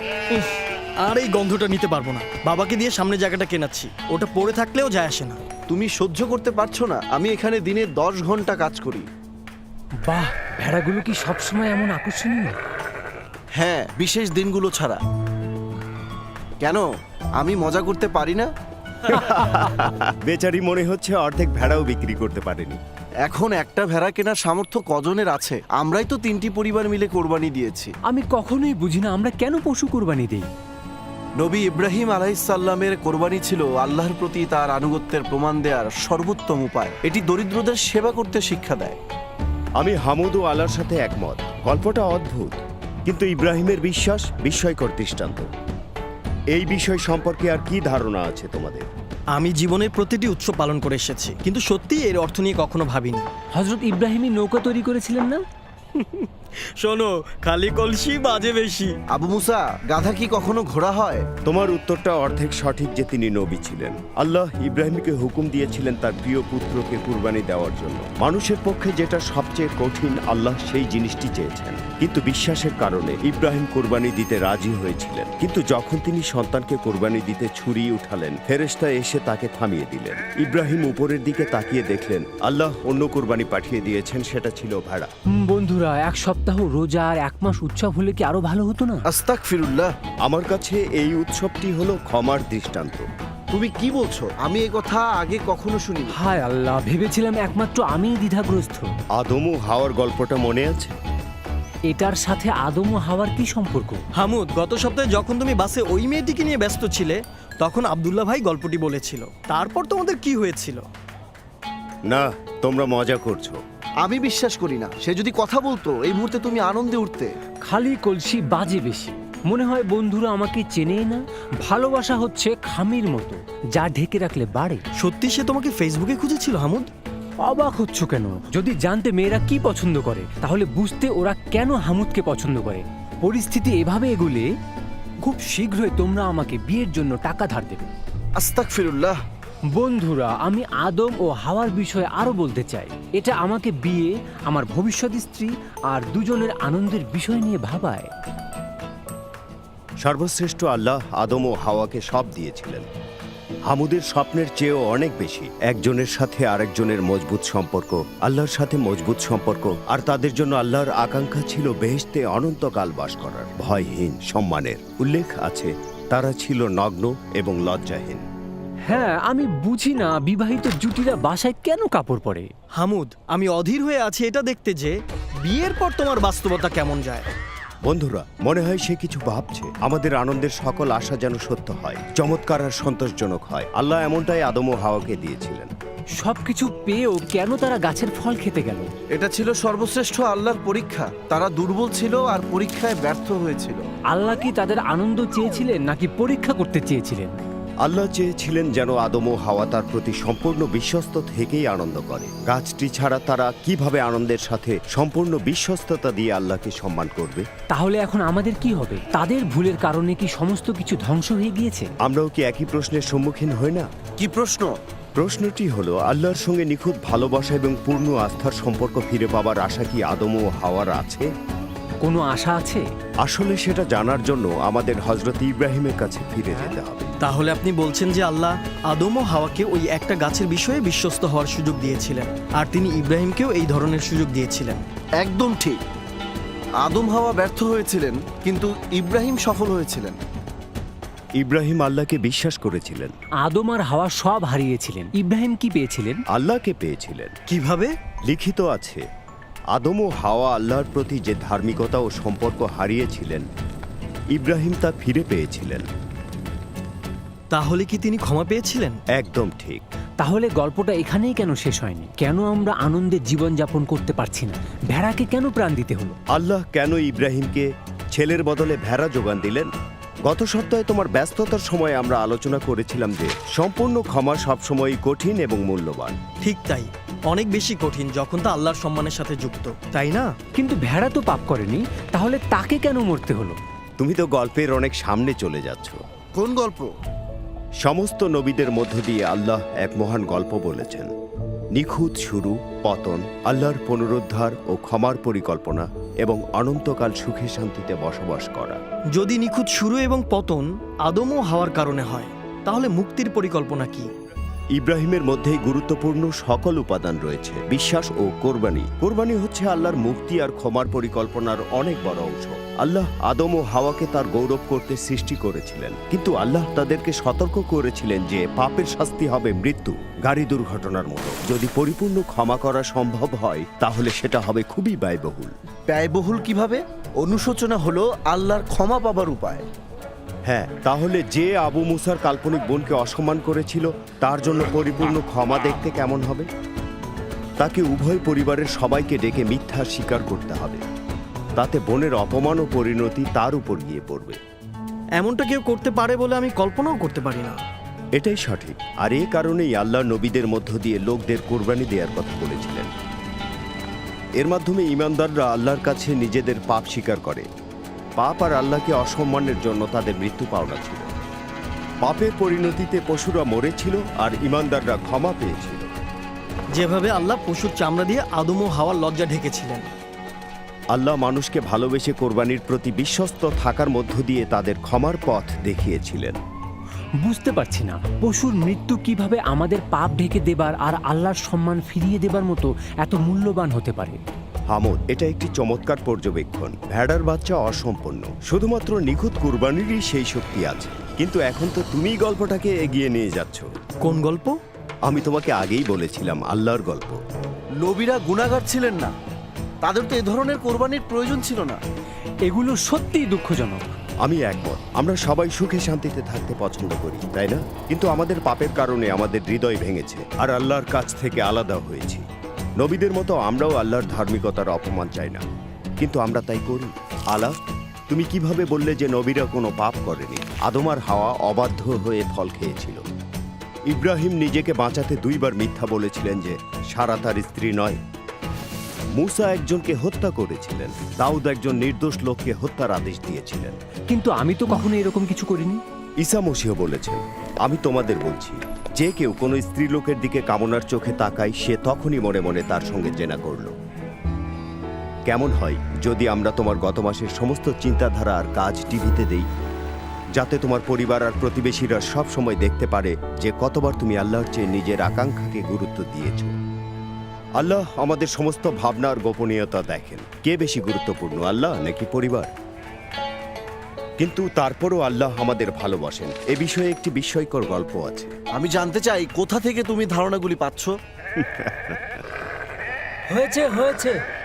উফ, আর এই গন্ধটা নিতে পারব না। বাবাকে দিয়ে সামনে জায়গাটা কেনাচ্ছি। ওটা পড়ে থাকলেও যায় আসে না। তুমি সহ্য করতে পারছ না। আমি এখানে দিনে দশ ঘণ্টা কাজ করি। বাহ ভেড়াগুলো কি সবসময় এমন আকর্ষণীয়? হ্যাঁ বিশেষ দিনগুলো ছাড়া। কেন? আমি মজা করতে পারি না? বেচারি মনে হচ্ছে অর্ধেক ভেড়াও বিক্রি করতে পারেনি। এখন একটা ভেড়া কেনার সামর্থ্য কজনের আছে? আমরাই তো তিনটি পরিবার মিলে কোরবানি দিয়েছি। আমি কখনোই বুঝি না আমরা কেন পশু কোরবানি দেই? নবী ইব্রাহিম আলাইসাল্লামের কোরবানি ছিল আল্লাহর প্রতি তার আনুগত্যের প্রমাণ দেওয়ার সর্বোত্তম উপায়। এটি দরিদ্রদের সেবা করতে শিক্ষা দেয়। আমি হামুদ ও আলার সাথে একমত। গল্পটা অদ্ভুত। কিন্তু ইব্রাহিমের বিশ্বাস বিস্ময়কর দৃষ্টান্ত। এই বিষয় সম্পর্কে আর কি ধারণা আছে তোমাদের? আমি জীবনের প্রতিটি উৎসব পালন করে এসেছি কিন্তু সত্যি এর অর্থ নিয়ে কখনো ভাবিনি। হজরত ইব্রাহিমই নৌকা তৈরি করেছিলেন না? শোনো খালি কলসি বাজে বেশি। আবু মুসা গাধা কি কখনো ঘোড়া হয়? তোমার উত্তরটা অর্ধেক সঠিক যে তিনি নবী ছিলেন। আল্লাহ ইব্রাহিমকে হুকুম দিয়েছিলেন তার প্রিয় পুত্রকে কুরবানি দেওয়ার জন্য। মানুষের পক্ষে যেটা সবচেয়ে কঠিন আল্লাহ সেই জিনিসটি চেয়েছেন। কিন্তু বিশ্বাসের কারণে ইব্রাহিম কোরবানি দিতে রাজি হয়েছিলেন। কিন্তু যখন তিনি সন্তানকে কোরবানি দিতে ছুরি উঠালেন ফেরেশতা এসে তাকে থামিয়ে দিলেন। ইব্রাহিম উপরের দিকে তাকিয়ে দেখলেন আল্লাহ অন্য কোরবানি পাঠিয়ে দিয়েছেন সেটা ছিল ভাড়া। বন্ধুরা এক সপ্তাহ রোজা আর এক মাস উৎসব হলে কি আরও ভালো হতো না? আস্তাক ফিরুল্লাহ আমার কাছে এই উৎসবটি হলো ক্ষমার দৃষ্টান্ত। তুমি কি বলছো? আমি এই কথা আগে কখনো শুনিনি। হায় আল্লাহ ভেবেছিলাম একমাত্র আমিই দ্বিধাগ্রস্ত। আদম ও হাওয়ার গল্পটা মনে আছে? এটার সাথে আদম ও হাওয়ার কি সম্পর্ক? হামুদ গত সপ্তাহে যখন তুমি বাসে ওই মেয়েটিকে নিয়ে ব্যস্ত ছিলে তখন আব্দুল্লাহ ভাই গল্পটি বলেছিল। তারপর তোমাদের কি হয়েছিল? না তোমরা মজা করছ। আমি বিশ্বাস করি না। সে যদি কথা বলতো এই মুহূর্তে তুমি আনন্দে উঠতে। খালি কলসি বাজে বেশি। মনে হয় বন্ধুরা আমাকে চেনেই না। ভালোবাসা হচ্ছে খামির মতো যা ঢেকে রাখলে বাড়ে। সত্যি সে তোমাকে ফেসবুকে খুঁজেছিল হামুদ? অবাক হচ্ছ কেন? যদি জানতে মেয়েরা কি পছন্দ করে তাহলে বুঝতে ওরা কেন হামুদকে পছন্দ করে? পরিস্থিতি এভাবে এগুলে খুব শীঘ্রই তোমরা আমাকে বিয়ের জন্য টাকা ধার দেবে। আস্তাক ফিরুল্লাহ বন্ধুরা, আমি আদম ও হাওয়ার বিষয়ে আরও বলতে চাই। এটা আমাকে বিয়ে, আমার ভবিষ্যৎ স্ত্রী আর দুজনের আনন্দের বিষয় নিয়ে ভাবায়। সর্বশ্রেষ্ঠ আল্লাহ আদম ও হাওয়াকে সব দিয়েছিলেন। হামুদের স্বপ্নের চেয়েও অনেক বেশি। একজনের সাথে আরেকজনের মজবুত সম্পর্ক, আল্লাহর সাথে মজবুত সম্পর্ক, আর তাদের জন্য আল্লাহর আকাঙ্ক্ষা ছিল বেহেশতে অনন্তকাল বাস করার। ভয়হীন, সম্মানের। উল্লেখ আছে, তারা ছিল নগ্ন এবং লজ্জাহীন। হ্যাঁ আমি বুঝি না বিবাহিত জুটিরা বাসায় কেন কাপড় পরে? হামুদ আমি অধীর হয়ে আছি এটা দেখতে যে বিয়ের পর তোমার বাস্তবতা কেমন যায়? বন্ধুরা মনে হয় সে কিছু ভাবছে। আমাদের আনন্দের সকল আশা যেন সত্য হয় চমৎকার আর সন্তোষজনক হয়। আল্লাহ এমনটাই আদম ও হাওয়াকে দিয়েছিলেন। সবকিছু পেয়েও কেন তারা গাছের ফল খেতে গেল? এটা ছিল সর্বশ্রেষ্ঠ আল্লাহর পরীক্ষা। তারা দুর্বল ছিল আর পরীক্ষায় ব্যর্থ হয়েছিল। আল্লাহ কি তাদের আনন্দ চেয়েছিলেন নাকি পরীক্ষা করতে চেয়েছিলেন? আল্লাহ চেয়েছিলেন যেন আদম ও হাওয়া তার প্রতি সম্পূর্ণ বিশ্বস্ত থেকেই আনন্দ করে। গাছটি ছাড়া তারা কীভাবে আনন্দের সাথে সম্পূর্ণ বিশ্বস্ততা দিয়ে আল্লাহকে সম্মান করবে? তাহলে এখন আমাদের কি হবে? তাদের ভুলের কারণে কি সমস্ত কিছু ধ্বংস হয়ে গিয়েছে? আমরাও কি একই প্রশ্নের সম্মুখীন হই না? কি প্রশ্ন? প্রশ্নটি হলো আল্লাহর সঙ্গে নিখুঁত ভালোবাসা এবং পূর্ণ আস্থার সম্পর্ক ফিরে পাবার আশা কি আদম ও হাওয়ার আছে? কোনো আশা আছে? আসলে সেটা জানার জন্য আমাদের হজরত ইব্রাহিমের কাছে ফিরে যেতে হবে। তাহলে আপনি বলছেন যে আল্লাহ আদম ও হাওয়াকে ওই একটা গাছের বিষয়ে বিশ্বস্ত হওয়ার সুযোগ দিয়েছিলেন আর তিনি ইব্রাহিমকেও এই ধরনের সুযোগ দিয়েছিলেন। একদম ঠিক। আদম হাওয়া ব্যর্থ হয়েছিলেন কিন্তু ইব্রাহিম সফল হয়েছিলেন। ইব্রাহিম আল্লাহকে বিশ্বাস করেছিলেন। আদম আর হাওয়া সব হারিয়েছিলেন। ইব্রাহিম কি পেয়েছিলেন? আল্লাহকে পেয়েছিলেন। কীভাবে? লিখিত আছে আদম ও হাওয়া আল্লাহর প্রতি যে ধার্মিকতা ও সম্পর্ক হারিয়েছিলেন ইব্রাহিম তা ফিরে পেয়েছিলেন। তাহলে কি তিনি ক্ষমা পেয়েছিলেন? একদম ঠিক। তাহলে গল্পটা এখানেই কেন শেষ হয়নি? কেন আমরা আনন্দে জীবন যাপন করতে পারছি না? ভেড়াকে কেন প্রাণ দিতে হলো? আল্লাহ কেন ইব্রাহিমকে ছেলের বদলে ভেড়া যোগান দিলেন? গত সপ্তাহে তোমার ব্যস্ততার সময় আমরা আলোচনা করেছিলাম যে সম্পূর্ণ ক্ষমা সবসময় কঠিন এবং মূল্যবান। ঠিক তাই। অনেক বেশি কঠিন যখন তা আল্লাহর সম্মানের সাথে যুক্ত। তাই না? কিন্তু ভেড়া তো পাপ করেনি তাহলে তাকে কেন মরতে হলো? তুমি তো গল্পের অনেক সামনে চলে যাচ্ছ। কোন গল্প? সমস্ত নবীদের মধ্য দিয়ে আল্লাহ এক মহান গল্প বলেছেন। নিখুঁত শুরু পতন আল্লাহর পুনরুদ্ধার ও ক্ষমার পরিকল্পনা এবং অনন্তকাল সুখে শান্তিতে বসবাস করা। যদি নিখুঁত শুরু এবং পতন আদম ও হাওয়ার কারণে হয় তাহলে মুক্তির পরিকল্পনা কি? ইব্রাহিমের মধ্যেই গুরুত্বপূর্ণ সকল উপাদান রয়েছে, বিশ্বাস ও কোরবানি। কোরবানি হচ্ছে আল্লাহর মুক্তি আর ক্ষমার পরিকল্পনার অনেক বড় অংশ। আল্লাহ আদম ও হাওয়াকে তার গৌরব করতে সৃষ্টি করেছিলেন। কিন্তু আল্লাহ তাদেরকে সতর্ক করেছিলেন যে পাপের শাস্তি হবে মৃত্যু, গাড়ি দুর্ঘটনার মতো। যদি পরিপূর্ণ ক্ষমা করা সম্ভব হয়, তাহলে সেটা হবে খুবই ব্যয়বহুল। ব্যয়বহুল কীভাবে? অনুশোচনা হলো আল্লাহর ক্ষমা পাবার উপায়। হ্যাঁ তাহলে যে আবু মুসার কাল্পনিক বোনকে অসম্মান করেছিল তার জন্য পরিপূর্ণ ক্ষমা দেখতে কেমন হবে? তাকে উভয় পরিবারের সবাইকে ডেকে মিথ্যা স্বীকার করতে হবে। তাতে বোনের অপমান ও পরিণতি তার উপর গিয়ে পড়বে। এমনটা কেউ করতে পারে বলে আমি কল্পনাও করতে পারি না। এটাই সঠিক। আর এ কারণেই আল্লাহ নবীদের মধ্য দিয়ে লোকদের কোরবানি দেওয়ার কথা বলেছিলেন। এর মাধ্যমে ইমানদাররা আল্লাহর কাছে নিজেদের পাপ স্বীকার করে। পাপ আর আল্লাহকে অসম্মানের জন্য তাদের মৃত্যু পাওনা ছিল। পাপের পরিণতিতে পশুরা মরেছিল আর ইমানদাররা ক্ষমা পেয়েছিল। যেভাবে আল্লাহ পশুর চামড়া দিয়ে আদম ও হাওয়ার লজ্জা ঢেকেছিলেন। আল্লাহ মানুষকে ভালোবেসে কোরবানির প্রতি বিশ্বস্ত থাকার মধ্য দিয়ে তাদের ক্ষমার পথ দেখিয়েছিলেন। বুঝতে পারছি না পশুর মৃত্যু কীভাবে আমাদের পাপ ঢেকে দেবার আর আল্লাহর সম্মান ফিরিয়ে দেবার মতো এত মূল্যবান হতে পারে। হামদ এটা একটি চমৎকার পর্যবেক্ষণ। ভেড়ার বাচ্চা অসম্পন্ন শুধুমাত্র নিখুঁত কুরবানিরই সেই শক্তি আছে। কিন্তু এখন তো তুমিই গল্পটাকে এগিয়ে নিয়ে যাচ্ছ। কোন গল্প? আমি তোমাকে আগেই বলেছিলাম আল্লাহর গল্প। নবীরা গুণাগার ছিলেন না। তাদের তো এ ধরনের কোরবানির প্রয়োজন ছিল না। এগুলো সত্যিই দুঃখজনক। আমি একমত। আমরা সবাই সুখে শান্তিতে থাকতে পছন্দ করি তাই না? কিন্তু আমাদের পাপের কারণে আমাদের হৃদয় ভেঙেছে আর আল্লাহর কাছ থেকে আলাদা হয়েছি। নবীদের মতো আমরাও আল্লাহর ধার্মিকতার অপমান চাই না। কিন্তু আমরা তাই করি। আলা তুমি কীভাবে বললে যে নবীরা কোনো পাপ করেনি? আদমার হাওয়া অবাধ্য হয়ে ফল খেয়েছিল। ইব্রাহিম নিজেকে বাঁচাতে দুইবার মিথ্যা বলেছিলেন যে সারা তার স্ত্রী নয়। মুসা একজনকে হত্যা করেছিলেন। দাউদ একজন নির্দোষ লোককে হত্যার আদেশ দিয়েছিলেন। কিন্তু আমি তো কখনো এরকম কিছু করিনি। ঈসা মসিহ বলেছেন, আমি তোমাদের বলছি, যে কেউ কোনো স্ত্রীলোকের দিকে কামনার চোখে তাকায়, সে তখনই মনে মনে তার সঙ্গে জেনা করল। কেমন হয় যদি আমরা তোমার গত মাসের সমস্ত চিন্তাধারা আর কাজ টিভিতে দেই, যাতে তোমার পরিবার আর প্রতিবেশীরা সব সময় দেখতে পারে যে কতবার তুমি আল্লাহর চেয়ে নিজের আকাঙ্ক্ষাকে গুরুত্ব দিয়েছ। আল্লাহ আমাদের সমস্ত ভাবনা আর গোপনীয়তা দেখেন। কে বেশি গুরুত্বপূর্ণ, আল্লাহ নাকি পরিবার? কিন্তু তারপরও আল্লাহ আমাদের ভালোবাসেন। এ বিষয়ে একটি বিস্ময়কর গল্প আছে। আমি জানতে চাই কোথা থেকে তুমি ধারণাগুলি পাচ্ছ? হয়েছে হয়েছে।